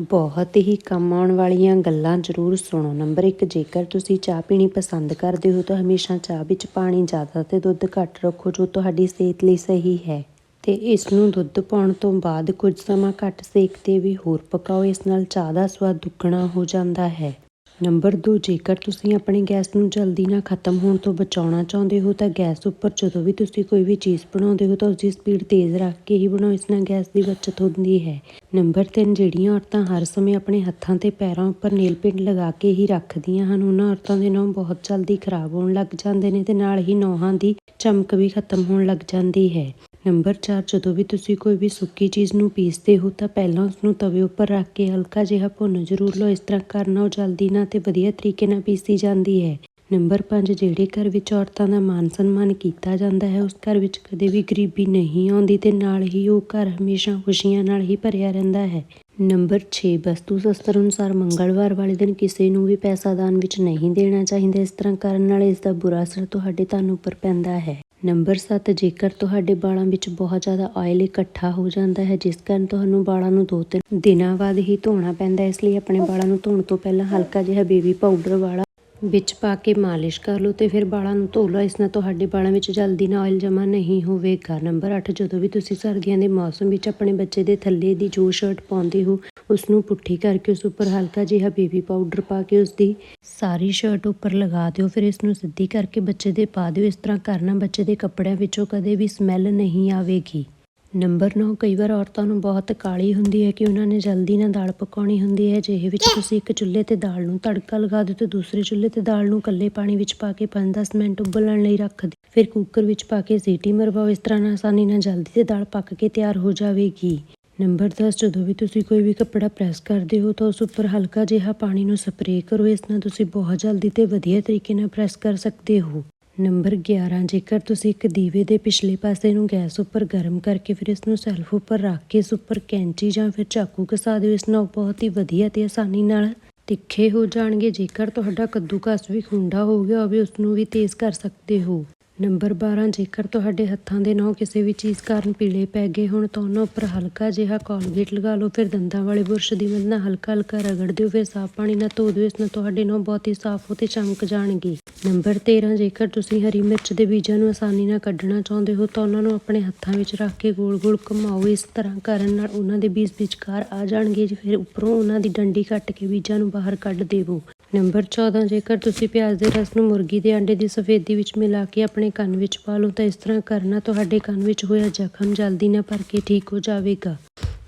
ਬਹੁਤ ਹੀ ਕੰਮ ਆਉਣ ਵਾਲੀਆਂ ਗੱਲਾਂ ਜ਼ਰੂਰ ਸੁਣੋ। ਨੰਬਰ 1 ਜੇਕਰ ਤੁਸੀਂ ਚਾਹ ਪੀਣੀ ਪਸੰਦ ਕਰਦੇ ਹੋ ਤਾਂ ਹਮੇਸ਼ਾ ਚਾਹ ਵਿੱਚ ਪਾਣੀ ਜ਼ਿਆਦਾ ਤੇ ਦੁੱਧ ਘੱਟ ਰੱਖੋ ਜੋ ਤੁਹਾਡੀ ਸਿਹਤ ਲਈ ਸਹੀ ਹੈ। ਤੇ ਇਸ ਨੂੰ ਦੁੱਧ ਪਾਉਣ ਤੋਂ ਬਾਅਦ ਕੁਝ ਸਮਾਂ ਘੱਟ ਸੇਕ ਤੇ ਵੀ ਹੋਰ ਪਕਾਓ। ਇਸ ਨਾਲ ਚਾਹ ਦਾ ਸਵਾਦ ਦੁੱਗਣਾ ਹੋ ਜਾਂਦਾ ਹੈ। ਨੰਬਰ 2 ਜੇਕਰ ਤੁਸੀਂ ਆਪਣੇ ਗੈਸ ਨੂੰ ਜਲਦੀ ਨਾਲ ਖਤਮ ਹੋਣ ਤੋਂ ਬਚਾਉਣਾ ਚਾਹੁੰਦੇ ਹੋ, ਤਾਂ ਗੈਸ ਉੱਪਰ ਜਦੋਂ ਵੀ ਤੁਸੀਂ ਕੋਈ ਵੀ ਚੀਜ਼ ਬਣਾਉਂਦੇ ਹੋ, ਤਾਂ ਉਸ ਦੀ ਸਪੀਡ ਤੇਜ਼ ਰੱਖ ਕੇ ਹੀ ਬਣਾਓ, ਇਸ ਨਾਲ ਗੈਸ ਦੀ ਬਚਤ ਹੁੰਦੀ ਹੈ। ਨੰਬਰ 3 ਜਿਹੜੀਆਂ ਔਰਤਾਂ ਹਰ ਸਮੇਂ ਆਪਣੇ ਹੱਥਾਂ ਤੇ ਪੈਰਾਂ ਉੱਪਰ ਨੇਲ ਪੇਂਟ ਲਗਾ ਕੇ ਹੀ ਰੱਖਦੀਆਂ ਹਨ, ਉਹਨਾਂ ਔਰਤਾਂ ਦੇ ਨਹੁੰ ਬਹੁਤ ਜਲਦੀ ਖਰਾਬ ਹੋਣ ਲੱਗ ਜਾਂਦੇ ਨੇ ਤੇ ਨਾਲ ਹੀ ਨਹੁੰਾਂ ਦੀ ਚਮਕ ਵੀ ਖਤਮ ਹੋਣ ਲੱਗ ਜਾਂਦੀ ਹੈ। ਨੰਬਰ 4 ਜਦੋਂ ਵੀ ਤੁਸੀਂ ਕੋਈ ਵੀ ਸੁੱਕੀ ਚੀਜ਼ ਨੂੰ ਪੀਸਦੇ ਹੋ ਤਾਂ ਪਹਿਲਾਂ ਉਸ ਨੂੰ ਤਵੇ ਉੱਪਰ ਰੱਖ ਕੇ ਹਲਕਾ ਜਿਹਾ ਭੁੰਨ ਜ਼ਰੂਰ ਲਓ। ਇਸ ਤਰ੍ਹਾਂ ਕਰਨਾ ਉਹ ਜਲਦੀ ਨਾਲ ਤੇ ਵਧੀਆ ਤਰੀਕੇ ਨਾਲ ਪੀਸੀ ਜਾਂਦੀ ਹੈ। ਨੰਬਰ 5 ਜਿਹੜੇ ਘਰ ਵਿੱਚ ਔਰਤਾਂ ਦਾ ਮਾਨ ਸਨਮਾਨ ਕੀਤਾ ਜਾਂਦਾ ਹੈ, ਉਸ ਘਰ ਵਿੱਚ ਕਦੇ ਵੀ ਗਰੀਬੀ ਨਹੀਂ ਆਉਂਦੀ ਤੇ ਨਾਲ ਹੀ ਉਹ ਘਰ ਹਮੇਸ਼ਾ ਖੁਸ਼ੀਆਂ ਨਾਲ ਹੀ ਭਰਿਆ ਰਹਿੰਦਾ ਹੈ। ਨੰਬਰ 6 ਵਸਤੂ ਸ਼ਸਤਰ ਅਨੁਸਾਰ ਮੰਗਲਵਾਰ ਵਾਲੇ ਦਿਨ ਕਿਸੇ ਨੂੰ ਵੀ ਪੈਸਾ ਦਾਨ ਵਿੱਚ ਨਹੀਂ ਦੇਣਾ ਚਾਹੀਦਾ। ਇਸ ਤਰ੍ਹਾਂ ਕਰਨ ਨਾਲ ਇਸ ਦਾ ਬੁਰਾ ਅਸਰ ਤੁਹਾਡੇ ਧਨ ਉੱਪਰ ਪੈਂਦਾ ਹੈ। ਨੰਬਰ 7 ਜੇਕਰ ਤੁਹਾਡੇ ਵਾਲਾਂ ਵਿੱਚ ਬਹੁਤ ਜ਼ਿਆਦਾ ਆਇਲ ਇਕੱਠਾ ਹੋ ਜਾਂਦਾ ਹੈ, ਜਿਸ ਕਾਰਨ ਤੁਹਾਨੂੰ ਵਾਲਾਂ ਨੂੰ ਦੋ ਤਿੰਨ ਦਿਨਾਂ ਬਾਅਦ ਹੀ ਧੋਣਾ ਪੈਂਦਾ ਇਸ ਲਈ ਆਪਣੇ ਵਾਲਾਂ ਨੂੰ ਧੋਣ ਤੋਂ ਪਹਿਲਾਂ ਹਲਕਾ ਜਿਹਾ ਬੇਬੀ ਪਾਊਡਰ ਵਾਲਾ ਵਿੱਚ ਪਾ ਕੇ ਮਾਲਿਸ਼ ਕਰ ਲਓ ਤੇ ਫਿਰ ਬਾਲਾਂ ਨੂੰ ਧੋ ਲਓ। ਇਸ ਨਾਲ ਤੁਹਾਡੇ ਵਾਲਾਂ ਵਿੱਚ ਜਲਦੀ ਨਾਲ ਆਇਲ ਜਮਾ ਨਹੀਂ ਹੋਵੇਗਾ। ਨੰਬਰ 8 ਜਦੋਂ ਵੀ ਤੁਸੀਂ ਸਰਦੀਆਂ ਦੇ ਮੌਸਮ ਵਿੱਚ ਆਪਣੇ ਬੱਚੇ ਦੇ ਥੱਲੇ ਦੀ ਜੋ ਸ਼ਰਟ ਪਾਉਂਦੇ ਹੋ ਉਸ ਨੂੰ ਪੁੱਠੀ ਕਰਕੇ ਉਸ ਉੱਪਰ ਹਲਕਾ ਜਿਹਾ ਬੇਬੀ ਪਾਊਡਰ ਪਾ ਕੇ ਉਸ ਦੀ ਸਾਰੀ ਸ਼ਰਟ ਉੱਪਰ ਲਗਾ ਦਿਓ। ਫਿਰ ਇਸ ਨੂੰ ਸਿੱਧੀ ਕਰਕੇ ਬੱਚੇ ਦੇ ਪਾ ਦਿਓ। ਇਸ ਤਰ੍ਹਾਂ ਕਰਨਾ ਬੱਚੇ ਦੇ ਕੱਪੜਿਆਂ ਵਿੱਚੋਂ ਕਦੇ ਵੀ ਸਮੈਲ ਨਹੀਂ ਆਵੇਗੀ। ਨੰਬਰ 9 ਕਈ ਵਾਰ ਔਰਤਾਂ ਨੂੰ ਬਹੁਤ ਕਾਲੀ ਹੁੰਦੀ ਹੈ ਕਿ ਉਹਨਾਂ ਨੇ ਜਲਦੀ ਨਾਲ ਦਾਲ ਪਕਾਉਣੀ ਹੁੰਦੀ ਹੈ। ਜਿਹੇ ਵਿੱਚ ਤੁਸੀਂ ਇੱਕ ਚੁੱਲ੍ਹੇ ਤੇ ਦਾਲ ਨੂੰ ਤੜਕਾ ਲਗਾ ਦਿਓ ਤੇ ਦੂਸਰੇ ਚੁੱਲ੍ਹੇ ਤੇ ਦਾਲ ਨੂੰ ਕੱਲੇ ਪਾਣੀ ਵਿੱਚ ਪਾ ਕੇ 5-10 ਮਿੰਟ ਉਬਲਣ ਲਈ ਰੱਖ ਦਿਓ। ਫਿਰ ਕੁੱਕਰ ਵਿੱਚ ਪਾ ਕੇ ਸੀਟੀ ਮਰਵਾਓ ਇਸ ਤਰ੍ਹਾਂ ਨਾਲ ਆਸਾਨੀ ਨਾਲ ਜਲਦੀ ਤੇ ਦਾਲ ਪੱਕ ਕੇ ਤਿਆਰ ਹੋ ਜਾਵੇਗੀ। ਨੰਬਰ 10 ਜਦੋਂ ਵੀ ਤੁਸੀਂ ਕੋਈ ਵੀ ਕੱਪੜਾ ਪ੍ਰੈਸ ਕਰਦੇ ਹੋ ਤਾਂ ਉਸ ਉੱਪਰ ਹਲਕਾ ਜਿਹਾ ਪਾਣੀ ਨੂੰ ਸਪਰੇਅ ਕਰੋ ਇਸ ਨਾਲ ਤੁਸੀਂ ਬਹੁਤ ਜਲਦੀ ਤੇ ਵਧੀਆ ਤਰੀਕੇ ਨਾਲ ਪ੍ਰੈਸ ਕਰ ਸਕਦੇ ਹੋ। ਨੰਬਰ 11 ਜੇਕਰ ਤੁਸੀਂ ਇੱਕ ਦੀਵੇ ਦੇ ਪਿਛਲੇ ਪਾਸੇ ਨੂੰ ਗੈਸ ਉੱਪਰ ਗਰਮ ਕਰਕੇ ਫਿਰ ਇਸ ਨੂੰ ਸੈਲਫ ਉੱਪਰ ਰੱਖ ਕੇ ਇਸ ਉੱਪਰ ਕੈਂਚੀ ਜਾਂ ਫਿਰ ਚਾਕੂ ਘਸਾ ਦਿਓ, ਇਸ ਨਾਲ ਬਹੁਤ ਹੀ ਵਧੀਆ ਤੇ ਆਸਾਨੀ ਨਾਲ ਤਿੱਖੇ ਹੋ ਜਾਣਗੇ। ਜੇਕਰ ਤੁਹਾਡਾ ਕੱਦੂਕਸ ਵੀ ਖੁੰਡਾ ਹੋ ਗਿਆ ਹੋਵੇ ਉਸ ਨੂੰ ਵੀ ਤੇਜ਼ ਕਰ ਸਕਦੇ ਹੋ। ਨੰਬਰ 12 ਜੇਕਰ ਤੁਹਾਡੇ ਹੱਥਾਂ ਦੇ ਨਹੁੰ ਕਿਸੇ ਵੀ ਚੀਜ਼ ਕਾਰਨ ਪੀਲੇ ਪੈ ਗਏ ਹੋਣ ਤਾਂ ਉਹਨਾਂ ਉੱਪਰ ਹਲਕਾ ਜਿਹਾ ਕੋਲਗੇਟ ਲਗਾ ਲਓ। ਫਿਰ ਦੰਦਾਂ ਵਾਲੇ ਬੁਰਸ਼ ਦੀ ਮਦਦ ਨਾਲ ਹਲਕਾ ਹਲਕਾ ਰਗੜ ਦਿਓ। ਫਿਰ ਸਾਫ਼ ਪਾਣੀ ਨਾਲ ਧੋ ਦਿਓ। ਇਸ ਨਾਲ ਤੁਹਾਡੇ ਨਹੁੰ ਬਹੁਤ ਹੀ ਸਾਫ਼ ਅਤੇ ਚਮਕ ਜਾਣਗੇ। ਨੰਬਰ 13 ਜੇਕਰ ਤੁਸੀਂ ਹਰੀ ਮਿਰਚ ਦੇ ਬੀਜਾਂ ਨੂੰ ਆਸਾਨੀ ਨਾਲ ਕੱਢਣਾ ਚਾਹੁੰਦੇ ਹੋ ਤਾਂ ਉਹਨਾਂ ਨੂੰ ਆਪਣੇ ਹੱਥਾਂ ਵਿੱਚ ਰੱਖ ਕੇ ਗੋਲ-ਗੋਲ ਘੁਮਾਓ। ਇਸ ਤਰ੍ਹਾਂ ਕਰਨ ਨਾਲ ਉਹਨਾਂ ਦੇ ਬੀਜ ਵਿਚਕਾਰ ਆ ਜਾਣਗੇ। ਫਿਰ ਉੱਪਰੋਂ ਉਹਨਾਂ ਦੀ ਡੰਡੀ ਕੱਟ ਕੇ ਬੀਜਾਂ ਨੂੰ ਬਾਹਰ ਕੱਢ ਦੇਵੋ। ਨੰਬਰ 14 ਜੇਕਰ ਤੁਸੀਂ ਪਿਆਜ਼ ਦੇ ਰਸ ਨੂੰ ਮੁਰਗੀ ਦੇ ਅੰਡੇ ਦੀ ਸਫੇਦੀ ਵਿੱਚ ਮਿਲਾ ਕੇ ਆਪਣੇ ਕੰਨ ਵਿੱਚ ਪਾ ਲਓ, ਤਾਂ ਇਸ ਤਰ੍ਹਾਂ ਕਰਨਾ ਤੁਹਾਡੇ ਕੰਨ ਵਿੱਚ ਹੋਇਆ ਜ਼ਖਮ ਜਲਦੀ ਨਾਲ ਭਰ ਕੇ ਠੀਕ ਹੋ ਜਾਵੇਗਾ।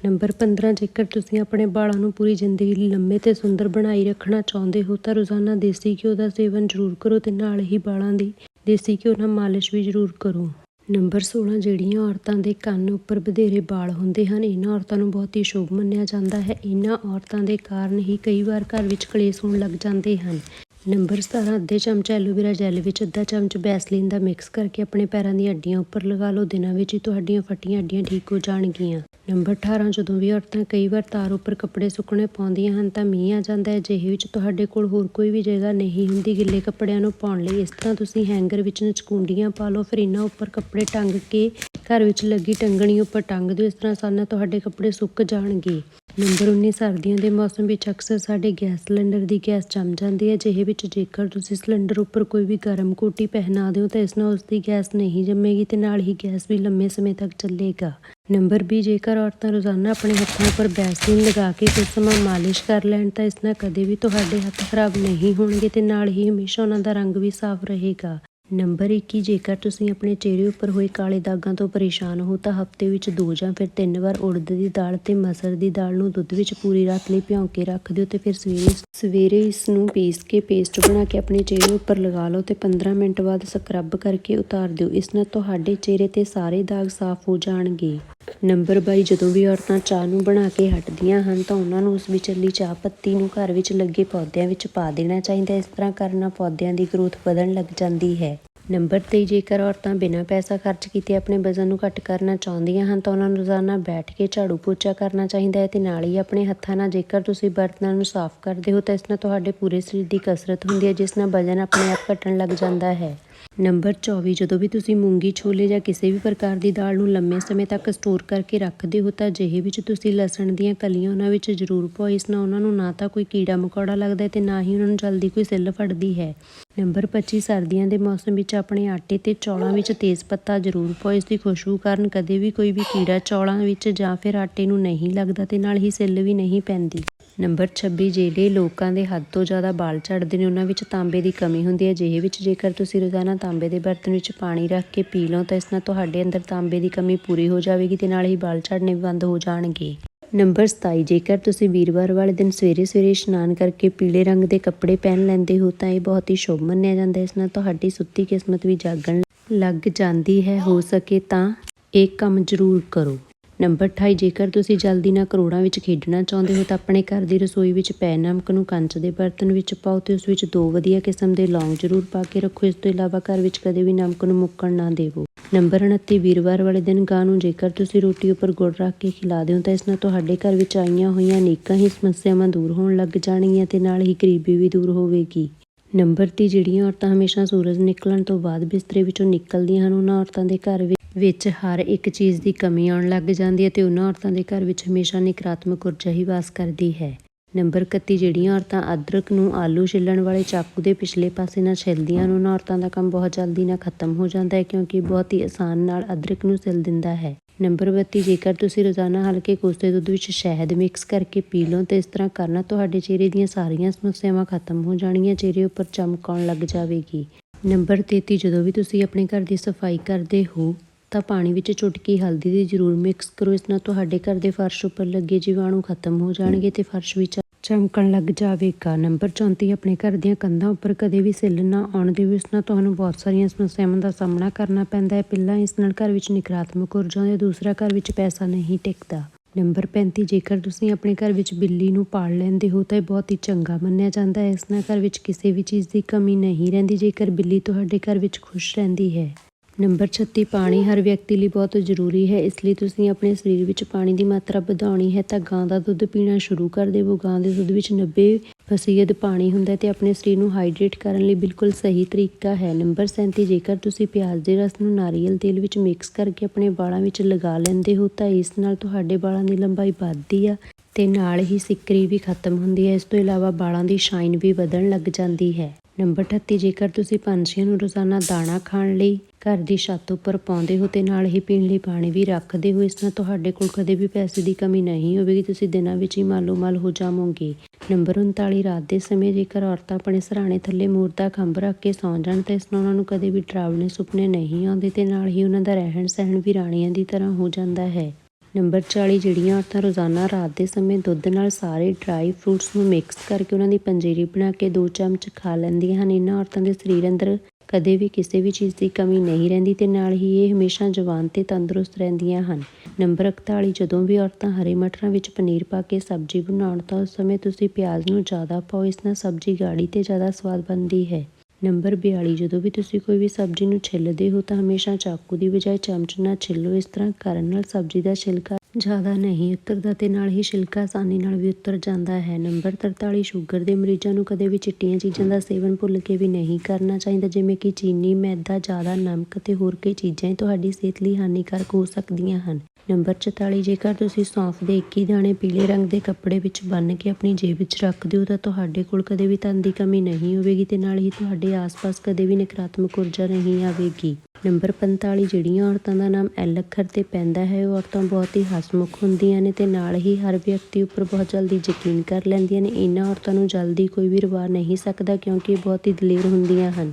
ਨੰਬਰ 15 ਜੇਕਰ ਤੁਸੀਂ ਆਪਣੇ ਵਾਲਾਂ ਨੂੰ ਪੂਰੀ ਜ਼ਿੰਦਗੀ ਲਈ ਲੰਮੇ ਤੇ ਸੁੰਦਰ ਬਣਾਈ ਰੱਖਣਾ ਚਾਹੁੰਦੇ ਹੋ, ਤਾਂ ਰੋਜ਼ਾਨਾ ਦੇਸੀ ਘਿਓ ਦਾ ਸੇਵਨ ਜ਼ਰੂਰ ਕਰੋ ਤੇ ਨਾਲ ਹੀ ਵਾਲਾਂ ਦੀ ਦੇਸੀ ਘਿਓ ਨਾਲ ਮਾਲਿਸ਼ ਵੀ ਜ਼ਰੂਰ ਕਰੋ। ਨੰਬਰ 16 ਜਿਹੜੀਆਂ ਔਰਤਾਂ ਦੇ ਕੰਨ ਉੱਪਰ ਵਧੇਰੇ ਵਾਲ ਹੁੰਦੇ ਹਨ, ਇਹਨਾਂ ਔਰਤਾਂ ਨੂੰ ਬਹੁਤ ਹੀ ਸ਼ੁਭ ਮੰਨਿਆ ਜਾਂਦਾ ਹੈ। ਇਹਨਾਂ ਔਰਤਾਂ ਦੇ ਕਾਰਨ ਹੀ ਕਈ ਵਾਰ ਘਰ ਵਿੱਚ ਕਲੇਸ਼ ਹੋਣ ਲੱਗ ਜਾਂਦੇ ਹਨ। ਨੰਬਰ 17 ਅੱਧੇ ਚਮਚ ਐਲੋਵੇਰਾ ਜੈਲ ਵਿੱਚ ਅੱਧਾ ਚਮਚ ਬੈਸਲੀਨ ਦਾ ਮਿਕਸ ਕਰਕੇ ਆਪਣੇ ਪੈਰਾਂ ਦੀਆਂ ਹੱਡੀਆਂ ਉੱਪਰ ਲਗਾ ਲਓ। ਦਿਨਾਂ ਵਿੱਚ ਹੀ ਤੁਹਾਡੀਆਂ ਫਟੀਆਂ ਹੱਡੀਆਂ ਠੀਕ ਹੋ ਜਾਣਗੀਆਂ। ਨੰਬਰ 18 ਜਦੋਂ ਵੀ ਔਰਤਾਂ ਕਈ ਵਾਰ ਤਾਰ ਉੱਪਰ ਕੱਪੜੇ ਸੁੱਕਣੇ ਪਾਉਂਦੀਆਂ ਹਨ ਤਾਂ ਮੀਂਹ ਆ ਜਾਂਦਾ ਹੈ। ਜਿਹੇ ਵਿੱਚ ਤੁਹਾਡੇ ਕੋਲ ਹੋਰ ਕੋਈ ਵੀ ਜਗ੍ਹਾ ਨਹੀਂ ਹੁੰਦੀ। ਗਿੱਲੇ ਕੱਪੜਿਆਂ ਨੂੰ ਪਾਉਣ ਲਈ ਇਸ ਤਰ੍ਹਾਂ ਤੁਸੀਂ ਹੈਂਗਰ ਵਿੱਚ ਨਚਕੁੰਡੀਆਂ ਪਾ ਲਓ। ਫਿਰ ਇਹਨਾਂ ਉੱਪਰ ਕੱਪੜੇ ਟੰਗ ਕੇ ਘਰ ਵਿੱਚ ਲੱਗੀ ਟੰਗਣੀ ਉੱਪਰ ਟੰਗ ਦਿਓ। ਇਸ ਤਰ੍ਹਾਂ ਸਾਨਾ ਤੁਹਾਡੇ ਕੱਪੜੇ ਸੁੱਕ ਜਾਣਗੇ। ਨੰਬਰ 19 ਸਰਦੀਆਂ ਦੇ ਮੌਸਮ ਵਿੱਚ ਅਕਸਰ ਸਾਡੇ ਗੈਸ ਸਿਲੰਡਰ ਦੀ ਗੈਸ ਜੰਮ ਜਾਂਦੀ ਹੈ। ਜਿਹੇ ਵਿੱਚ ਜੇਕਰ ਤੁਸੀਂ ਸਿਲੰਡਰ ਉੱਪਰ ਕੋਈ ਵੀ ਗਰਮ ਕੋਟੀ ਪਹਿਨਾ ਦਿਓ ਤਾਂ ਇਸ ਨਾਲ ਉਸ ਦੀ ਗੈਸ ਨਹੀਂ ਜੰਮੇਗੀ ਤੇ ਨਾਲ ਹੀ ਗੈਸ ਵੀ ਲੰਮੇ ਸਮੇਂ ਤੱਕ ਚੱਲੇਗਾ। ਨੰਬਰ 20 ਜੇਕਰ ਔਰਤਾਂ ਰੋਜ਼ਾਨਾ ਆਪਣੇ ਹੱਥਾਂ ਉੱਪਰ ਬੈਸਲੀਨ ਲਗਾ ਕੇ ਕੁਝ ਸਮਾਂ ਮਾਲਿਸ਼ ਕਰ ਲੈਣ, ਤਾਂ ਇਸ ਨਾਲ ਕਦੇ ਵੀ ਤੁਹਾਡੇ ਹੱਥ ਖਰਾਬ ਨਹੀਂ ਹੋਣਗੇ ਤੇ ਨਾਲ ਹੀ ਹਮੇਸ਼ਾ ਉਹਨਾਂ ਦਾ ਰੰਗ ਵੀ ਸਾਫ਼ ਰਹੇਗਾ। ਨੰਬਰ 21 ਜੇਕਰ ਤੁਸੀਂ ਆਪਣੇ ਚਿਹਰੇ ਉੱਪਰ ਹੋਏ ਕਾਲੇ ਦਾਗਾਂ ਤੋਂ ਪਰੇਸ਼ਾਨ ਹੋ, ਤਾਂ ਹਫ਼ਤੇ ਵਿੱਚ ਦੋ ਜਾਂ ਫਿਰ ਤਿੰਨ ਵਾਰ ਉੜਦ ਦੀ ਦਾਲ ਤੇ ਮਸਰ ਦੀ ਦਾਲ ਨੂੰ ਦੁੱਧ ਵਿੱਚ ਪੂਰੀ ਰਾਤ ਲਈ ਭਿਉਂ ਕੇ ਰੱਖ ਦਿਓ ਤੇ ਫਿਰ ਸਵੇਰੇ ਸਵੇਰੇ ਇਸ ਨੂੰ ਪੀਸ ਕੇ ਪੇਸਟ ਬਣਾ ਕੇ ਆਪਣੇ ਚਿਹਰੇ ਉੱਪਰ ਲਗਾ ਲਓ ਤੇ 15 ਮਿੰਟ ਬਾਅਦ ਸਕਰਬ ਕਰਕੇ ਉਤਾਰ ਦਿਓ। ਇਸ ਨਾਲ ਤੁਹਾਡੇ ਚਿਹਰੇ ਤੇ ਸਾਰੇ ਦਾਗ ਸਾਫ਼ ਹੋ ਜਾਣਗੇ। ਨੰਬਰ 22 ਜਦੋਂ ਵੀ ਔਰਤਾਂ ਚਾਹ ਨੂੰ ਬਣਾ ਕੇ ਹਟਦੀਆਂ ਹਨ ਤਾਂ ਉਹਨਾਂ ਨੂੰ ਉਸ ਵਿੱਚ ਚਾਹ ਪੱਤੀ ਨੂੰ ਘਰ ਵਿੱਚ ਲੱਗੇ ਪੌਦਿਆਂ ਵਿੱਚ ਪਾ ਦੇਣਾ ਚਾਹੀਦਾ ਇਸ ਤਰ੍ਹਾਂ ਕਰਨ ਨਾਲ ਪੌਦਿਆਂ ਦੀ ਗਰੋਥ ਵਧਣ ਲੱਗ ਜਾਂਦੀ ਹੈ। ਨੰਬਰ 23 ਜੇਕਰ ਔਰਤਾਂ ਬਿਨਾਂ ਪੈਸਾ ਖਰਚ ਕੀਤੇ ਆਪਣੇ ਵਜ਼ਨ ਨੂੰ ਘੱਟ ਕਰਨਾ ਚਾਹੁੰਦੀਆਂ ਹਨ ਤਾਂ ਉਹਨਾਂ ਨੂੰ ਰੋਜ਼ਾਨਾ ਬੈਠ ਕੇ ਝਾੜੂ ਪੋਚਾ ਕਰਨਾ ਚਾਹੀਦਾ ਹੈ ਤੇ ਨਾਲ ਹੀ ਆਪਣੇ ਹੱਥਾਂ ਨਾਲ ਜੇਕਰ ਤੁਸੀਂ ਬਰਤਨਾਂ ਨੂੰ ਸਾਫ਼ ਕਰਦੇ ਹੋ ਤਾਂ ਇਸ ਨਾਲ ਤੁਹਾਡੇ ਪੂਰੇ ਸਰੀਰ ਦੀ ਕਸਰਤ ਹੁੰਦੀ ਹੈ, ਜਿਸ ਨਾਲ ਵਜ਼ਨ ਆਪਣੇ ਆਪ ਘਟਣ ਲੱਗ ਜਾਂਦਾ ਹੈ। ਨੰਬਰ 24 ਜਦੋਂ ਵੀ ਤੁਸੀਂ ਮੂੰਗੀ ਛੋਲੇ ਜਾਂ ਕਿਸੇ ਵੀ ਪ੍ਰਕਾਰ ਦੀ ਦਾਲ ਨੂੰ ਲੰਮੇ ਸਮੇਂ ਤੱਕ ਸਟੋਰ ਕਰਕੇ ਰੱਖਦੇ ਹੋ, ਤਾਂ ਜਿਹੇ ਵਿੱਚ ਤੁਸੀਂ ਲਸਣ ਦੀਆਂ ਕਲੀਆਂ ਉਹਨਾਂ ਵਿੱਚ ਜ਼ਰੂਰ ਪਾਓ। ਇਸ ਨਾਲ ਉਹਨਾਂ ਨੂੰ ਨਾ ਤਾਂ ਕੋਈ ਕੀੜਾ ਮਕੌੜਾ ਲੱਗਦਾ ਹੈ ਤੇ ਨਾ ਹੀ ਉਹਨਾਂ ਨੂੰ ਜਲਦੀ ਕੋਈ ਸਿੱਲ ਫੜਦੀ ਹੈ। ਨੰਬਰ 25 ਸਰਦੀਆਂ ਦੇ ਮੌਸਮ ਵਿੱਚ ਆਪਣੇ ਆਟੇ ਤੇ ਚੌਲਾਂ ਵਿੱਚ ਤੇਜ਼ ਪੱਤਾ ਜ਼ਰੂਰ ਪਾਓ। ਇਸ ਦੀ ਖੁਸ਼ਬੂ ਕਾਰਨ ਕਦੇ ਵੀ ਕੋਈ ਵੀ ਕੀੜਾ ਚੌਲਾਂ ਵਿੱਚ ਜਾਂ ਫਿਰ ਆਟੇ ਨੂੰ ਨਹੀਂ ਲੱਗਦਾ ਤੇ ਨਾਲ ਹੀ ਸਿੱਲ ਵੀ ਨਹੀਂ ਪੈਂਦੀ। ਨੰਬਰ 26 ਜਿਹੜੇ ਲੋਕਾਂ ਦੇ ਹੱਦ ਤੋਂ ਜ਼ਿਆਦਾ ਬਾਲ ਝੜਦੇ ਨੇ, ਉਹਨਾਂ ਵਿੱਚ ਤਾਂਬੇ ਦੀ ਕਮੀ ਹੁੰਦੀ ਹੈ। ਜਿਹੇ ਵਿੱਚ ਜੇਕਰ ਤੁਸੀਂ ਰੋਜ਼ਾਨਾ ਤਾਂਬੇ ਦੇ ਬਰਤਨ ਵਿੱਚ ਪਾਣੀ ਰੱਖ ਕੇ ਪੀ ਲਓ, ਤਾਂ ਇਸ ਨਾਲ ਤੁਹਾਡੇ ਅੰਦਰ ਤਾਂਬੇ ਦੀ ਕਮੀ ਪੂਰੀ ਹੋ ਜਾਵੇਗੀ ਤੇ ਨਾਲ ਹੀ ਬਾਲ ਝੜਨੇ ਵੀ ਬੰਦ ਹੋ ਜਾਣਗੇ। ਨੰਬਰ 27 ਜੇਕਰ ਤੁਸੀਂ ਵੀਰਵਾਰ ਵਾਲੇ ਦਿਨ ਸਵੇਰੇ ਸਵੇਰੇ ਇਸ਼ਨਾਨ ਕਰਕੇ ਪੀਲੇ ਰੰਗ ਦੇ ਕੱਪੜੇ ਪਹਿਨ ਲੈਂਦੇ ਹੋ, ਤਾਂ ਇਹ ਬਹੁਤ ਹੀ ਸ਼ੁਭ ਮੰਨਿਆ ਜਾਂਦਾ ਹੈ। ਇਸ ਨਾਲ ਤੁਹਾਡੀ ਸੁੱਤੀ ਕਿਸਮਤ ਵੀ ਜਾਗਣ ਲੱਗ ਜਾਂਦੀ ਹੈ। ਹੋ ਸਕੇ ਤਾਂ ਇਹ ਕੰਮ ਜ਼ਰੂਰ ਕਰੋ। ਨੰਬਰ 28 ਜੇਕਰ ਤੁਸੀਂ ਜਲਦੀ ਨਾਲ ਕਰੋੜਾਂ ਵਿੱਚ ਖੇਡਣਾ ਚਾਹੁੰਦੇ ਹੋ ਤਾਂ ਆਪਣੇ ਘਰ ਦੀ ਰਸੋਈ ਵਿੱਚ ਪੈ ਨਮਕ ਨੂੰ ਕੰਚ ਦੇ ਬਰਤਨ ਵਿੱਚ ਪਾਓ ਤੇ ਉਸ ਵਿੱਚ ਦੋ ਵਧੀਆ ਕਿਸਮ ਦੇ ਲੌਂਗ ਜ਼ਰੂਰ ਪਾ ਕੇ ਰੱਖੋ। ਇਸ ਤੋਂ ਇਲਾਵਾ ਘਰ ਵਿੱਚ ਕਦੇ ਵੀ ਨਮਕ ਨੂੰ ਮੁੱਕਣ ਨਾ ਦੇਵੋ। ਨੰਬਰ 29 ਵੀਰਵਾਰ ਵਾਲੇ ਦਿਨ ਗਾਂ ਨੂੰ ਜੇਕਰ ਤੁਸੀਂ ਰੋਟੀ ਉੱਪਰ ਗੁੜ ਰੱਖ ਕੇ ਖਿਲਾ ਦਿਓ ਤਾਂ ਇਸ ਨਾਲ ਤੁਹਾਡੇ ਘਰ ਵਿੱਚ ਆਈਆਂ ਹੋਈਆਂ ਅਨੇਕਾਂ ਹੀ ਸਮੱਸਿਆਵਾਂ ਦੂਰ ਹੋਣ ਲੱਗ ਜਾਣਗੀਆਂ ਤੇ ਨਾਲ ਹੀ ਗਰੀਬੀ ਵੀ ਦੂਰ ਹੋਵੇਗੀ। ਨੰਬਰ 30 ਜਿਹੜੀਆਂ ਔਰਤਾਂ ਹਮੇਸ਼ਾ ਸੂਰਜ ਨਿਕਲਣ ਤੋਂ ਬਾਅਦ ਬਿਸਤਰੇ ਵਿੱਚੋਂ ਨਿਕਲਦੀਆਂ ਹਨ, ਉਹਨਾਂ ਔਰਤਾਂ ਦੇ ਘਰ ਵਿ- ਵਿੱਚ ਹਰ ਇੱਕ ਚੀਜ਼ ਦੀ ਕਮੀ ਆਉਣ ਲੱਗ ਜਾਂਦੀ ਹੈ ਤੇ ਉਹਨਾਂ ਔਰਤਾਂ ਦੇ ਘਰ ਵਿੱਚ ਹਮੇਸ਼ਾ ਨਕਾਰਾਤਮਕ ਊਰਜਾ ਹੀ ਵਾਸ ਕਰਦੀ ਹੈ। ਨੰਬਰ 31 ਜਿਹੜੀਆਂ ਔਰਤਾਂ ਅਦਰਕ ਨੂੰ ਆਲੂ ਛਿੱਲਣ ਵਾਲੇ ਚਾਕੂ ਦੇ ਪਿਛਲੇ ਪਾਸੇ ਨਾਲ ਛਿੱਲਦੀਆਂ ਹਨ, ਉਹਨਾਂ ਔਰਤਾਂ ਦਾ ਕੰਮ ਬਹੁਤ ਜਲਦੀ ਨਾਲ ਖਤਮ ਹੋ ਜਾਂਦਾ ਹੈ ਕਿਉਂਕਿ ਬਹੁਤ ਹੀ ਆਸਾਨ ਨਾਲ ਅਦਰਕ ਨੂੰ ਛਿੱਲ ਦਿੰਦਾ ਹੈ। ਨੰਬਰ 32 ਜੇਕਰ ਤੁਸੀਂ ਰੋਜ਼ਾਨਾ ਹਲਕੇ ਕੋਸੇ ਦੁੱਧ ਵਿੱਚ ਸ਼ਹਿਦ ਮਿਕਸ ਕਰਕੇ ਪੀ ਲਓ ਤੇ ਇਸ ਤਰ੍ਹਾਂ ਕਰਨਾ, ਤੁਹਾਡੇ ਚਿਹਰੇ ਦੀਆਂ ਸਾਰੀਆਂ ਸਮੱਸਿਆਵਾਂ ਖਤਮ ਹੋ ਜਾਣਗੀਆਂ, ਚਿਹਰੇ ਉੱਪਰ ਚਮਕ ਆਉਣ ਲੱਗ ਜਾਵੇਗੀ। ਨੰਬਰ 33 ਜਦੋਂ ਵੀ ਤੁਸੀਂ ਆਪਣੇ ਘਰ ਦੀ ਸਫ਼ਾਈ ਕਰਦੇ ਹੋ, ਤਾਂ ਪਾਣੀ ਵਿੱਚ ਚੁਟਕੀ ਹਲਦੀ ਦੀ ਜ਼ਰੂਰ ਮਿਕਸ ਕਰੋ। ਇਸ ਨਾਲ ਤੁਹਾਡੇ ਘਰ ਦੇ ਫਰਸ਼ ਉੱਪਰ ਲੱਗੇ ਜੀਵਾਣੂ ਖਤਮ ਹੋ ਜਾਣਗੇ ਤੇ ਫਰਸ਼ ਵਿੱਚ ਚਮਕਣ ਲੱਗ ਜਾਵੇਗਾ। ਨੰਬਰ 34 ਆਪਣੇ ਘਰ ਦੀਆਂ ਕੰਧਾਂ ਉੱਪਰ ਕਦੇ ਵੀ ਸਿੱਲ ਨਾ ਆਉਣ ਦਿਓ ਇਸ ਨਾਲ ਤੁਹਾਨੂੰ ਬਹੁਤ ਸਾਰੀਆਂ ਸਮੱਸਿਆਵਾਂ ਦਾ ਸਾਹਮਣਾ ਕਰਨਾ ਪੈਂਦਾ ਹੈ। ਪਹਿਲਾਂ ਇਸ ਨਾਲ ਘਰ ਵਿੱਚ ਨਕਾਰਾਤਮਕ ਊਰਜਾ ਆਉਂਦੀ ਦੂਸਰਾ ਘਰ ਵਿੱਚ ਪੈਸਾ ਨਹੀਂ ਟਿਕਦਾ। ਨੰਬਰ 35 ਜੇਕਰ ਤੁਸੀਂ ਆਪਣੇ ਘਰ ਵਿੱਚ ਬਿੱਲੀ ਨੂੰ ਪਾਲ ਲੈਂਦੇ ਹੋ ਤਾਂ ਇਹ ਬਹੁਤ ਹੀ ਚੰਗਾ ਮੰਨਿਆ ਜਾਂਦਾ ਹੈ। ਇਸ ਨਾਲ ਘਰ ਵਿੱਚ ਕਿਸੇ ਵੀ ਚੀਜ਼ ਦੀ ਕਮੀ ਨਹੀਂ ਰਹਿੰਦੀ, ਜੇਕਰ ਬਿੱਲੀ ਤੁਹਾਡੇ ਘਰ ਵਿੱਚ ਖੁਸ਼ ਰਹਿੰਦੀ ਹੈ। ਨੰਬਰ 36 ਪਾਣੀ ਹਰ ਵਿਅਕਤੀ ਲਈ ਬਹੁਤ ਜ਼ਰੂਰੀ ਹੈ। ਇਸ ਲਈ ਤੁਸੀਂ ਆਪਣੇ ਸਰੀਰ ਵਿੱਚ ਪਾਣੀ ਦੀ ਮਾਤਰਾ ਵਧਾਉਣੀ ਹੈ ਤਾਂ ਗਾਂ ਦਾ ਦੁੱਧ ਪੀਣਾ ਸ਼ੁਰੂ ਕਰ ਦੇਵੋ। ਗਾਂ ਦੇ ਦੁੱਧ ਵਿੱਚ 90 ਫਸੀਅਦ ਪਾਣੀ ਹੁੰਦਾ ਹੈ ਤੇ ਆਪਣੇ ਸਰੀਰ ਨੂੰ ਹਾਈਡਰੇਟ ਕਰਨ ਲਈ ਬਿਲਕੁਲ ਸਹੀ ਤਰੀਕਾ ਹੈ। ਨੰਬਰ 37 ਜੇਕਰ ਤੁਸੀਂ ਪਿਆਜ਼ ਦੇ ਰਸ ਨੂੰ ਨਾਰੀਅਲ ਤੇਲ ਵਿੱਚ ਮਿਕਸ ਕਰਕੇ ਆਪਣੇ ਵਾਲਾਂ ਵਿੱਚ ਲਗਾ ਲੈਂਦੇ ਹੋ ਤਾਂ ਇਸ ਨਾਲ ਤੁਹਾਡੇ ਵਾਲਾਂ ਦੀ ਲੰਬਾਈ ਵੱਧਦੀ ਆ ਤੇ ਨਾਲ ਹੀ ਸਿੱਕਰੀ ਵੀ ਖਤਮ ਹੁੰਦੀ ਹੈ। ਇਸ ਤੋਂ ਇਲਾਵਾ ਵਾਲਾਂ ਦੀ ਸ਼ਾਈਨ ਵੀ ਵਧਣ ਲੱਗ ਜਾਂਦੀ ਹੈ। ਨੰਬਰ 38 ਜੇਕਰ ਤੁਸੀਂ ਪੰਛੀਆਂ ਨੂੰ ਰੋਜ਼ਾਨਾ ਦਾਣਾ ਖਾਣ ਲਈ ਘਰ ਦੀ ਛੱਤ ਉੱਪਰ ਪਾਉਂਦੇ ਹੋ ਤੇ ਨਾਲ ਹੀ ਪੀਣ ਲਈ ਪਾਣੀ ਵੀ ਰੱਖਦੇ ਹੋ, ਇਸ ਨਾਲ ਤੁਹਾਡੇ ਕੋਲ ਕਦੇ ਵੀ ਪੈਸੇ ਦੀ ਕਮੀ ਨਹੀਂ ਹੋਵੇਗੀ, ਤੁਸੀਂ ਦਿਨਾਂ ਵਿੱਚ ਹੀ ਮਾਲੋ ਮਾਲ ਹੋ ਜਾਵੋਗੇ। ਨੰਬਰ 39 ਰਾਤ ਦੇ ਸਮੇਂ ਜੇਕਰ ਔਰਤਾਂ ਆਪਣੇ ਸਰਾਣੇ ਥੱਲੇ ਮੂਰਤਾ ਖੰਭ ਰੱਖ ਕੇ ਸੌਂ ਜਾਣ, ਤਾਂ ਇਸ ਨਾਲ ਉਹਨਾਂ ਨੂੰ ਕਦੇ ਵੀ ਡਰਾਵਣੇ ਸੁਪਨੇ ਨਹੀਂ ਆਉਂਦੇ ਤੇ ਨਾਲ ਹੀ ਉਹਨਾਂ ਦਾ ਰਹਿਣ ਸਹਿਣ ਵੀ ਰਾਣੀਆਂ ਦੀ ਤਰ੍ਹਾਂ ਹੋ ਜਾਂਦਾ ਹੈ। ਨੰਬਰ 40 ਜਿਹੜੀਆਂ ਔਰਤਾਂ ਰੋਜ਼ਾਨਾ ਰਾਤ ਦੇ ਸਮੇਂ ਦੁੱਧ ਨਾਲ ਸਾਰੇ ਡਰਾਈ ਫਰੂਟਸ ਨੂੰ ਮਿਕਸ ਕਰਕੇ ਉਹਨਾਂ ਦੀ ਪੰਜੀਰੀ ਬਣਾ ਕੇ ਦੋ ਚਮਚ ਖਾ ਲੈਂਦੀਆਂ ਹਨ। ਇਹਨਾਂ ਔਰਤਾਂ ਦੇ ਸਰੀਰ ਅੰਦਰ ਕਦੇ ਵੀ ਕਿਸੇ ਵੀ ਚੀਜ਼ ਦੀ ਕਮੀ ਨਹੀਂ ਰਹਿੰਦੀ ਤੇ ਨਾਲ ਹੀ ਇਹ ਹਮੇਸ਼ਾ ਜਵਾਨ ਤੇ ਤੰਦਰੁਸਤ ਰਹਿੰਦੀਆਂ ਹਨ। ਨੰਬਰ 41 ਜਦੋਂ ਵੀ ਔਰਤਾਂ ਹਰੇ ਮਟਰਾਂ ਵਿੱਚ ਪਨੀਰ ਪਾ ਕੇ ਸਬਜ਼ੀ ਬਣਾਉਣ ਤਾਂ ਉਸ ਸਮੇਂ ਤੁਸੀਂ ਪਿਆਜ਼ ਨੂੰ ਜ਼ਿਆਦਾ ਪਾਓ, ਇਸ ਨਾਲ ਸਬਜ਼ੀ ਗਾੜੀ ਤੇ ਜ਼ਿਆਦਾ ਸਵਾਦ ਬਣਦੀ ਹੈ। ਨੰਬਰ 42 ਜਦੋਂ ਵੀ ਤੁਸੀਂ ਕੋਈ ਵੀ ਸਬਜ਼ੀ ਨੂੰ ਛਿੱਲਦੇ ਹੋ ਤਾਂ ਹਮੇਸ਼ਾ ਚਾਕੂ ਦੀ ਬਜਾਏ ਚਮਚ ਨਾਲ ਛਿੱਲੋ। ਇਸ ਤਰ੍ਹਾਂ ਕਰਨ ਨਾਲ ਸਬਜ਼ੀ ਦਾ ਛਿਲਕਾ ਜ਼ਿਆਦਾ ਨਹੀਂ ਉਤਰਦਾ ਤੇ ਨਾਲ ਹੀ ਛਿਲਕਾ ਆਸਾਨੀ ਨਾਲ ਵੀ ਉਤਰ ਜਾਂਦਾ ਹੈ। ਨੰਬਰ 43 ਸ਼ੂਗਰ ਦੇ ਮਰੀਜ਼ਾਂ ਨੂੰ ਕਦੇ ਵੀ ਚਿੱਟੀਆਂ ਚੀਜ਼ਾਂ ਦਾ ਸੇਵਨ ਭੁੱਲ ਕੇ ਵੀ ਨਹੀਂ ਕਰਨਾ ਚਾਹੀਦਾ, ਜਿਵੇਂ ਕਿ ਚੀਨੀ, ਮੈਦਾ, ਜ਼ਿਆਦਾ ਨਮਕ ਤੇ ਹੋਰ ਕਈ ਚੀਜ਼ਾਂ ਹੀ ਤੁਹਾਡੀ ਸਿਹਤ ਲਈ ਹਾਨੀਕਾਰਕ ਹੋ ਸਕਦੀਆਂ ਹਨ। ਨੰਬਰ 44 ਜੇਕਰ ਤੁਸੀਂ ਸੌਂਫ ਦੇ 21 ਦਾਣੇ ਪੀਲੇ ਰੰਗ ਦੇ ਕੱਪੜੇ ਵਿੱਚ ਬੰਨ੍ਹ ਕੇ ਆਪਣੀ ਜੇਬ ਵਿੱਚ ਰੱਖ ਦਿਓ, ਤਾਂ ਤੁਹਾਡੇ ਕੋਲ ਕਦੇ ਵੀ ਧਨ ਦੀ ਕਮੀ ਨਹੀਂ ਹੋਵੇਗੀ ਤੇ ਨਾਲ ਹੀ ਤੁਹਾਡੇ ਆਸ-ਪਾਸ ਕਦੇ ਵੀ ਨਕਾਰਾਤਮਕ ਊਰਜਾ ਨਹੀਂ ਆਵੇਗੀ। ਨੰਬਰ 45 ਜਿਹੜੀਆਂ ਔਰਤਾਂ ਦਾ ਨਾਮ ਐਲ ਅੱਖਰ ਤੇ ਪੈਂਦਾ ਹੈ, ਉਹ ਔਰਤਾਂ ਬਹੁਤ ਹੀ ਹਸਮੁਖ ਹੁੰਦੀਆਂ ਨੇ ਤੇ ਨਾਲ ਹੀ ਹਰ ਵਿਅਕਤੀ ਉੱਪਰ ਬਹੁਤ ਜਲਦੀ ਯਕੀਨ ਕਰ ਲੈਂਦੀਆਂ ਨੇ। ਇਹਨਾਂ ਔਰਤਾਂ ਨੂੰ ਜਲਦੀ ਕੋਈ ਵੀ ਰਵਾ ਨਹੀਂ ਸਕਦਾ ਕਿਉਂਕਿ ਇਹ ਬਹੁਤ ਹੀ ਦਲੇਰ ਹੁੰਦੀਆਂ ਹਨ।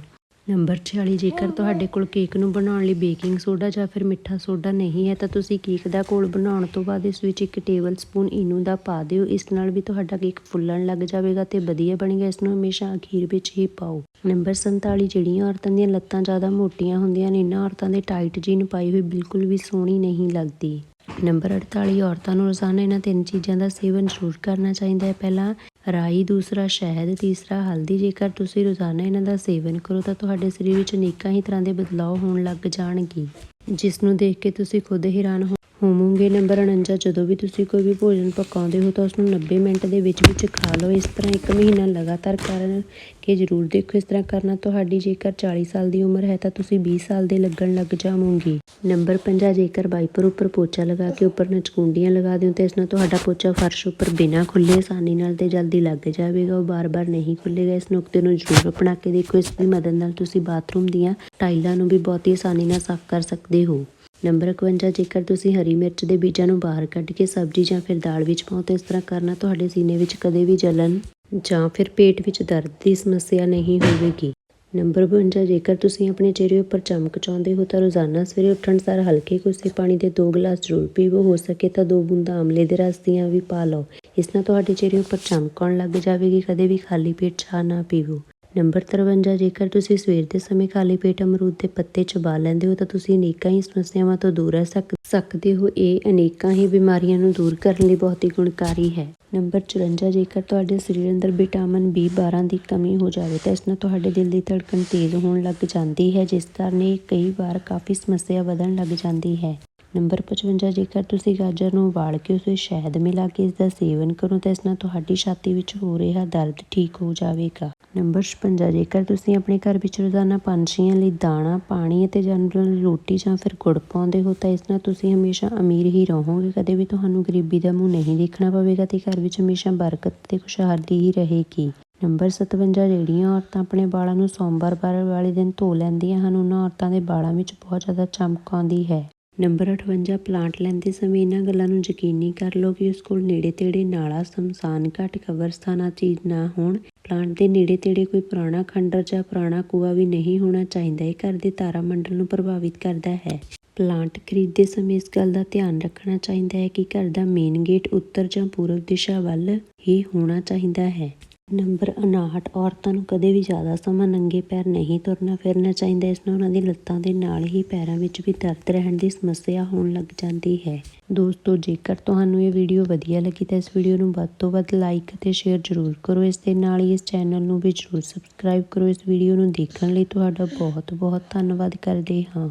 ਨੰਬਰ 46 ਜੇਕਰ ਤੁਹਾਡੇ ਕੋਲ ਕੇਕ ਨੂੰ ਬਣਾਉਣ ਲਈ ਬੇਕਿੰਗ ਸੋਡਾ ਜਾਂ ਫਿਰ ਮਿੱਠਾ ਸੋਡਾ ਨਹੀਂ ਹੈ, ਤਾਂ ਤੁਸੀਂ ਕੇਕ ਦਾ ਘੋਲ ਬਣਾਉਣ ਤੋਂ ਬਾਅਦ ਇਸ ਵਿੱਚ ਇੱਕ ਟੇਬਲ ਸਪੂਨ ਇਨੋ ਦਾ ਪਾ ਦਿਓ। ਇਸ ਨਾਲ ਵੀ ਤੁਹਾਡਾ ਕੇਕ ਫੁੱਲਣ ਲੱਗ ਜਾਵੇਗਾ ਤੇ ਵਧੀਆ ਬਣੇਗਾ। ਇਸ ਨੂੰ ਹਮੇਸ਼ਾ ਅਖੀਰ ਵਿੱਚ ਹੀ ਪਾਓ। ਨੰਬਰ 47 ਜਿਹੜੀਆਂ ਔਰਤਾਂ ਦੀਆਂ ਲੱਤਾਂ ਜ਼ਿਆਦਾ ਮੋਟੀਆਂ ਹੁੰਦੀਆਂ ਨੇ, ਇਹਨਾਂ ਔਰਤਾਂ ਦੇ ਟਾਈਟ ਜੀਨ ਪਾਈ ਹੋਈ ਬਿਲਕੁਲ ਵੀ ਸੋਹਣੀ ਨਹੀਂ ਲੱਗਦੀ। ਨੰਬਰ 48 ਔਰਤਾਂ ਨੂੰ ਰੋਜ਼ਾਨਾ ਇਹਨਾਂ ਤਿੰਨ ਚੀਜ਼ਾਂ ਦਾ ਸੇਵਨ ਜ਼ਰੂਰ ਕਰਨਾ ਚਾਹੀਦਾ ਹੈ। ਪਹਿਲਾ ਰਾਈ, ਦੂਸਰਾ ਸ਼ਹਿਦ, ਤੀਸਰਾ ਹਲਦੀ। ਜੇਕਰ ਤੁਸੀਂ ਰੋਜ਼ਾਨਾ ਇਹਨਾਂ ਦਾ ਸੇਵਨ ਕਰੋ ਤਾਂ ਤੁਹਾਡੇ ਸਰੀਰ ਵਿੱਚ ਅਨੇਕਾਂ ਹੀ ਤਰ੍ਹਾਂ ਦੇ ਬਦਲਾਅ ਹੋਣ ਲੱਗ ਜਾਣਗੇ, ਜਿਸ ਨੂੰ ਦੇਖ ਕੇ ਤੁਸੀਂ ਖੁਦ ਹੈਰਾਨ ਹੋ- ਹੋਵੋਗੇ? ਨੰਬਰ 49 ਜਦੋਂ ਵੀ ਤੁਸੀਂ ਕੋਈ ਵੀ ਭੋਜਨ ਪਕਾਉਂਦੇ ਹੋ ਤਾਂ ਉਸ ਨੂੰ 90 ਮਿੰਟ ਦੇ ਵਿੱਚ ਵਿੱਚ ਖਾ ਲਓ। ਇਸ ਤਰ੍ਹਾਂ ਇੱਕ ਮਹੀਨਾ ਲਗਾਤਾਰ ਕਰਨ ਕੇ ਜ਼ਰੂਰ ਦੇਖੋ। ਇਸ ਤਰ੍ਹਾਂ ਕਰਨਾ ਤੁਹਾਡੀ ਜੇਕਰ 40 ਸਾਲ ਦੀ ਉਮਰ ਹੈ ਤਾਂ ਤੁਸੀਂ 20 ਸਾਲ ਦੇ ਲੱਗਣ ਲੱਗ ਜਾਵੋਗੇ। ਨੰਬਰ 50 ਜੇਕਰ ਵਾਈਪਰ ਉੱਪਰ ਪੋਚਾ ਲਗਾ ਕੇ ਉੱਪਰ ਨਚਕੁੰਡੀਆਂ ਲਗਾ ਦਿਓ ਤਾਂ ਇਸ ਨਾਲ ਤੁਹਾਡਾ ਪੋਚਾ ਫਰਸ਼ ਉੱਪਰ ਬਿਨਾਂ ਖੁੱਲੇ ਆਸਾਨੀ ਨਾਲ ਤੇ ਜਲਦੀ ਲੱਗ ਜਾਵੇਗਾ। ਉਹ ਬਾਰ-ਬਾਰ ਨਹੀਂ ਖੁੱਲੇਗਾ ਇਸ ਨੁਕਤੇ ਨੂੰ ਜ਼ਰੂਰ ਅਪਣਾ ਕੇ ਦੇਖੋ। ਇਸ ਦੀ ਮਦਦ ਨਾਲ ਤੁਸੀਂ ਬਾਥਰੂਮ ਦੀਆਂ ਟਾਈਲਾਂ ਨੂੰ ਵੀ ਬਹੁਤ ਹੀ ਆਸਾਨੀ ਨਾਲ ਸਾਫ਼ ਕਰ ਸਕਦੇ ਹੋ। ਨੰਬਰ 51 ਜੇਕਰ ਤੁਸੀਂ ਹਰੀ ਮਿਰਚ ਦੇ ਬੀਜਾਂ ਨੂੰ ਬਾਹਰ ਕੱਢ ਕੇ ਸਬਜ਼ੀ ਜਾਂ ਫਿਰ ਦਾਲ ਵਿੱਚ ਪਾਓ ਤਾਂ ਇਸ ਤਰ੍ਹਾਂ ਕਰਨਾ ਤੁਹਾਡੇ ਸੀਨੇ ਵਿੱਚ ਕਦੇ ਵੀ ਜਲਨ ਜਾਂ ਫਿਰ ਪੇਟ ਵਿੱਚ ਦਰਦ ਦੀ ਸਮੱਸਿਆ ਨਹੀਂ ਹੋਵੇਗੀ। ਨੰਬਰ 52 ਜੇਕਰ ਤੁਸੀਂ ਆਪਣੇ ਚਿਹਰੇ ਉੱਪਰ ਚਮਕ ਚਾਹੁੰਦੇ ਹੋ ਤਾਂ ਰੋਜ਼ਾਨਾ ਸਵੇਰੇ ਉੱਠਣ ਸਾਰ ਹਲਕੇ ਕੋਸੇ ਪਾਣੀ ਦੇ 2 ਗਲਾਸ ਜ਼ਰੂਰ ਪੀਵੋ। ਹੋ ਸਕੇ ਤਾਂ ਦੋ ਬੂੰਦਾਂ ਆਮਲੇ ਦੇ ਰਸ ਦੀਆਂ ਵੀ ਪਾ ਲਓ। ਇਸ ਨਾਲ ਤੁਹਾਡੇ ਚਿਹਰੇ ਉੱਪਰ ਚਮਕ ਆਉਣ ਲੱਗ ਜਾਵੇਗੀ, ਕਦੇ ਵੀ ਖਾਲੀ ਪੇਟ ਚਾਹ ਨਾ ਪੀਵੋ। ਨੰਬਰ 53 ਜੇਕਰ ਤੁਸੀਂ ਸਵੇਰ ਦੇ ਸਮੇਂ ਖਾਲੀ ਪੇਟ ਅਮਰੂਦ ਦੇ ਪੱਤੇ ਚਬਾ ਲੈਂਦੇ ਹੋ, ਤਾਂ ਤੁਸੀਂ ਅਨੇਕਾਂ ਹੀ ਸਮੱਸਿਆਵਾਂ ਤੋਂ ਦੂਰ ਰਹਿ ਸਕਦੇ ਹੋ। ਇਹ ਅਨੇਕਾਂ ਹੀ ਬਿਮਾਰੀਆਂ ਨੂੰ ਦੂਰ ਕਰਨ ਲਈ ਬਹੁਤ ਹੀ ਗੁਣਕਾਰੀ ਹੈ। ਨੰਬਰ 54 ਜੇਕਰ ਤੁਹਾਡੇ ਸਰੀਰ ਅੰਦਰ ਵਿਟਾਮਿਨ B12 ਦੀ ਕਮੀ ਹੋ ਜਾਵੇ, ਤਾਂ ਇਸ ਨਾਲ ਤੁਹਾਡੇ ਦਿਲ ਦੀ ਧੜਕਣ ਤੇਜ਼ ਹੋਣ ਲੱਗ ਜਾਂਦੀ ਹੈ, ਜਿਸ ਕਾਰਨ ਇਹ ਕਈ ਵਾਰ ਕਾਫੀ ਸਮੱਸਿਆ ਵਧਣ ਲੱਗ ਜਾਂਦੀ ਹੈ। ਨੰਬਰ 55 ਜੇਕਰ ਤੁਸੀਂ ਗਾਜਰ ਨੂੰ ਉਬਾਲ ਕੇ ਉਸ ਵਿੱਚ ਸ਼ਹਿਦ ਮਿਲਾ ਕੇ ਇਸ ਦਾ ਸੇਵਨ ਕਰੋ, ਤਾਂ ਇਸ ਨਾਲ ਤੁਹਾਡੀ ਛਾਤੀ ਵਿੱਚ ਹੋ ਰਿਹਾ ਦਰਦ ਠੀਕ ਹੋ ਜਾਵੇਗਾ। ਨੰਬਰ 56 ਜੇਕਰ ਤੁਸੀਂ ਆਪਣੇ ਘਰ ਵਿੱਚ ਰੋਜ਼ਾਨਾ ਪੰਛੀਆਂ ਲਈ ਦਾਣਾ, ਪਾਣੀ ਅਤੇ ਜਾਨਵਰਾਂ ਲਈ ਰੋਟੀ ਜਾਂ ਫਿਰ ਗੁੜ ਪਾਉਂਦੇ ਹੋ, ਤਾਂ ਇਸ ਨਾਲ ਤੁਸੀਂ ਹਮੇਸ਼ਾ ਅਮੀਰ ਹੀ ਰਹੋਗੇ। ਕਦੇ ਵੀ ਤੁਹਾਨੂੰ ਗਰੀਬੀ ਦਾ ਮੂੰਹ ਨਹੀਂ ਦੇਖਣਾ ਪਵੇਗਾ ਤੇ ਘਰ ਵਿੱਚ ਹਮੇਸ਼ਾ ਬਰਕਤ ਤੇ ਖੁਸ਼ਹਾਲੀ ਹੀ ਰਹੇਗੀ। ਨੰਬਰ 57 ਜਿਹੜੀਆਂ ਔਰਤਾਂ ਆਪਣੇ ਵਾਲਾਂ ਨੂੰ ਸੋਮਵਾਰ ਵਾਲੇ ਦਿਨ ਧੋ ਲੈਂਦੀਆਂ ਹਨ, ਉਹਨਾਂ ਔਰਤਾਂ ਦੇ ਵਾਲਾਂ ਵਿੱਚ ਬਹੁਤ ਜ਼ਿਆਦਾ ਚਮਕ ਆਉਂਦੀ ਹੈ। ਨੰਬਰ 58 ਪਲਾਂਟ ਲੈਂਦੇ ਸਮੇਂ ਇਹਨਾਂ ਗੱਲਾਂ ਨੂੰ ਯਕੀਨੀ ਕਰ ਲਓ ਕਿ ਉਸ ਕੋਲ ਨੇੜੇ ਤੇੜੇ ਨਾਲਾ, ਸ਼ਮਸ਼ਾਨ ਘਾਟ, ਕਬਰਸਤਾਨਾਂ ਚੀਜ਼ ਨਾ ਹੋਣ। ਪਲਾਂਟ ਦੇ ਨੇੜੇ ਤੇੜੇ ਕੋਈ ਪੁਰਾਣਾ ਖੰਡਰ ਜਾਂ ਪੁਰਾਣਾ ਕੂਆ ਵੀ ਨਹੀਂ ਹੋਣਾ ਚਾਹੀਦਾ। ਇਹ ਘਰ ਦੇ ਤਾਰਾ ਮੰਡਲ ਨੂੰ ਪ੍ਰਭਾਵਿਤ ਕਰਦਾ ਹੈ। ਪਲਾਂਟ ਖਰੀਦਦੇ ਸਮੇਂ ਇਸ ਗੱਲ ਦਾ ਧਿਆਨ ਰੱਖਣਾ ਚਾਹੀਦਾ ਹੈ ਕਿ ਘਰ ਦਾ ਮੇਨ ਗੇਟ ਉੱਤਰ ਜਾਂ ਪੂਰਬ ਦਿਸ਼ਾ ਵੱਲ ਹੀ ਹੋਣਾ ਚਾਹੀਦਾ ਹੈ। ਨੰਬਰ 59 ਔਰਤਾਂ ਨੂੰ ਕਦੇ ਵੀ ਜ਼ਿਆਦਾ ਸਮਾਂ ਨੰਗੇ ਪੈਰ ਨਹੀਂ ਤੁਰਨਾ ਫਿਰਨਾ ਚਾਹੀਦਾ। ਇਸ ਨਾਲ ਉਹਨਾਂ ਦੀ ਲੱਤਾਂ ਦੇ ਨਾਲ ਹੀ ਪੈਰਾਂ ਵਿੱਚ ਵੀ ਦਰਦ ਰਹਿਣ ਦੀ ਸਮੱਸਿਆ ਹੋਣ ਲੱਗ ਜਾਂਦੀ ਹੈ। ਦੋਸਤੋ, ਜੇਕਰ ਤੁਹਾਨੂੰ ਇਹ ਵੀਡੀਓ ਵਧੀਆ ਲੱਗੀ ਤਾਂ ਇਸ ਵੀਡੀਓ ਨੂੰ ਵੱਧ ਤੋਂ ਵੱਧ ਲਾਈਕ ਅਤੇ ਸ਼ੇਅਰ ਜ਼ਰੂਰ ਕਰੋ। ਇਸ ਦੇ ਨਾਲ ਹੀ ਇਸ ਚੈਨਲ ਨੂੰ ਵੀ ਜ਼ਰੂਰ ਸਬਸਕ੍ਰਾਈਬ ਕਰੋ। ਇਸ ਵੀਡੀਓ ਨੂੰ ਦੇਖਣ ਲਈ ਤੁਹਾਡਾ ਬਹੁਤ ਬਹੁਤ ਧੰਨਵਾਦ ਕਰਦੇ ਹਾਂ।